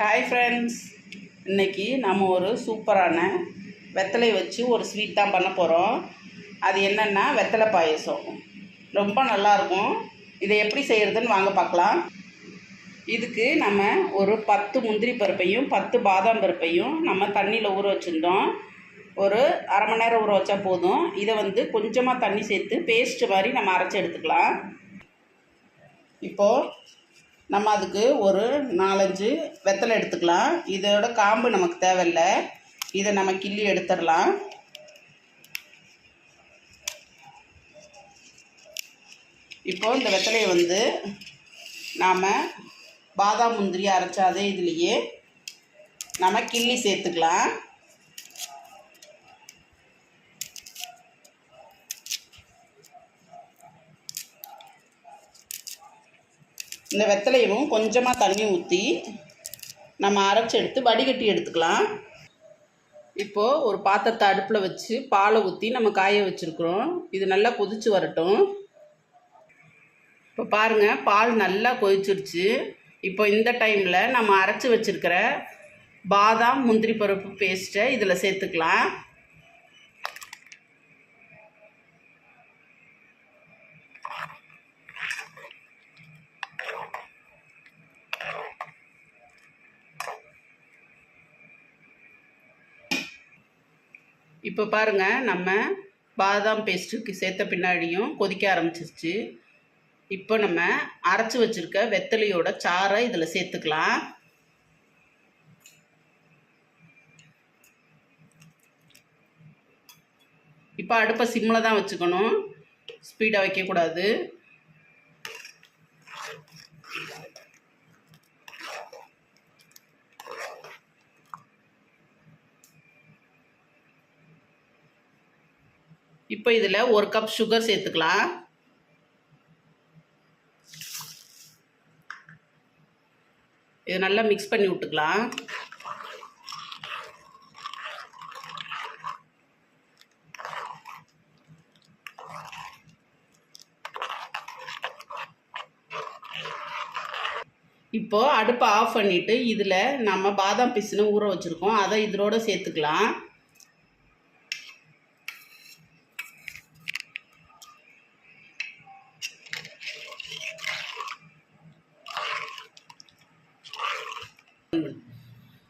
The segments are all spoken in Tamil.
ஹாய் ஃப்ரெண்ட்ஸ் இன்னைக்கு நம்ம ஒரு சூப்பரான வெத்தலை வச்சு ஒரு ஸ்வீட் தான் பண்ண போகிறோம் அது என்னென்னா வெத்தலை பாயசம். ரொம்ப நல்லாயிருக்கும் இதை எப்படி செய்கிறதுன்னு வாங்க பார்க்கலாம். இதுக்கு நம்ம ஒரு பத்து முந்திரி பருப்பையும் பத்து பாதாம் பருப்பையும் நம்ம தண்ணியில் ஊற வச்சுருந்தோம். ஒரு அரை மணி நேரம் ஊற வச்சா போதும். இதை வந்து கொஞ்சமாக தண்ணி சேர்த்து பேஸ்ட் மாதிரி நம்ம அரைச்சி எடுத்துக்கலாம். இப்போது நம்ம அதுக்கு ஒரு நாலஞ்சு வெத்தலை எடுத்துக்கலாம். இதோட காம்பு நமக்கு தேவையில்லை. இதை நம்ம கிள்ளி எடுத்துடலாம். இப்போ இந்த வெத்தலையை வந்து நாம் பாதாம் முந்திரி அரைச்ச அதே இதுலேயே நம்ம கிள்ளி சேர்த்துக்கலாம். இந்த வெத்தலையும் கொஞ்சமாக தண்ணி ஊற்றி நம்ம அரைச்சி எடுத்து வடிகட்டி எடுத்துக்கலாம். இப்போது ஒரு பாத்திரத்தை அடுப்பில் வச்சு பாலை ஊற்றி நம்ம காய வச்சுருக்குறோம். இது நல்லா கொதிச்சு வரட்டும். இப்போ பாருங்கள் பால் நல்லா கொதிச்சிருச்சு. இப்போ இந்த டைமில் நம்ம அரைச்சி வச்சுருக்கிற பாதாம் முந்திரி பருப்பு பேஸ்ட்டை இதில் சேர்த்துக்கலாம். இப்போ பாருங்கள் நம்ம பாதாம் பேஸ்ட்டுக்கு சேர்த்த பின்னாடியும் கொதிக்க ஆரம்பிச்சிருச்சு. இப்போ நம்ம அரைச்சி வச்சுருக்க வெத்தலையோட சாறை இதில் சேர்த்துக்கலாம். இப்போ அடுப்பை சிம்மில் தான் வச்சுக்கணும். ஸ்பீடாக வைக்கக்கூடாது. இப்போ இதில் ஒரு கப் சுகர் சேர்த்துக்கலாம். இது நல்லா மிக்ஸ் பண்ணி விட்டுக்கலாம். இப்போது அடுப்பை ஆஃப் பண்ணிவிட்டு இதில் நம்ம பாதாம் பிசுன்னு ஊற வச்சுருக்கோம். அதை இதோடு சேர்த்துக்கலாம்.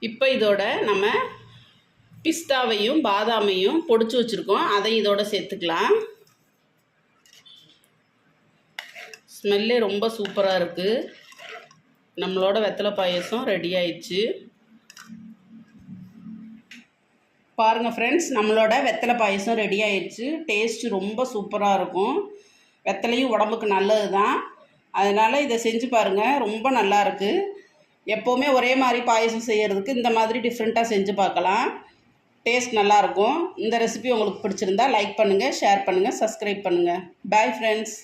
இப்போ இதோட நம்ம பிஸ்தாவையும் பாதாமையும் பொடிச்சு வச்சுருக்கோம். அதை இதோட சேர்த்துக்கலாம். ஸ்மெல்லே ரொம்ப சூப்பராக இருக்குது நம்மளோட வெத்தலை பாயசம் ரெடி ஆயிடுச்சு. பாருங்கள் ஃப்ரெண்ட்ஸ் நம்மளோட வெத்தலை பாயசம் ரெடி ஆயிடுச்சு. டேஸ்ட்டு ரொம்ப சூப்பராக இருக்கும். வெத்தலையும் உடம்புக்கு நல்லது தான் அதனால் இதை செஞ்சு பாருங்கள் ரொம்ப நல்லாயிருக்கு எப்போவுமே ஒரே மாதிரி பாயசம் செய்கிறதுக்கு இந்த மாதிரி டிஃப்ரெண்ட்டாக செஞ்சு பார்க்கலாம். டேஸ்ட் நல்லாயிருக்கும். இந்த ரெசிபி உங்களுக்கு பிடிச்சிருந்தா லைக் பண்ணுங்கள் ஷேர் பண்ணுங்கள் சப்ஸ்கிரைப் பண்ணுங்கள் பாய் ஃப்ரெண்ட்ஸ்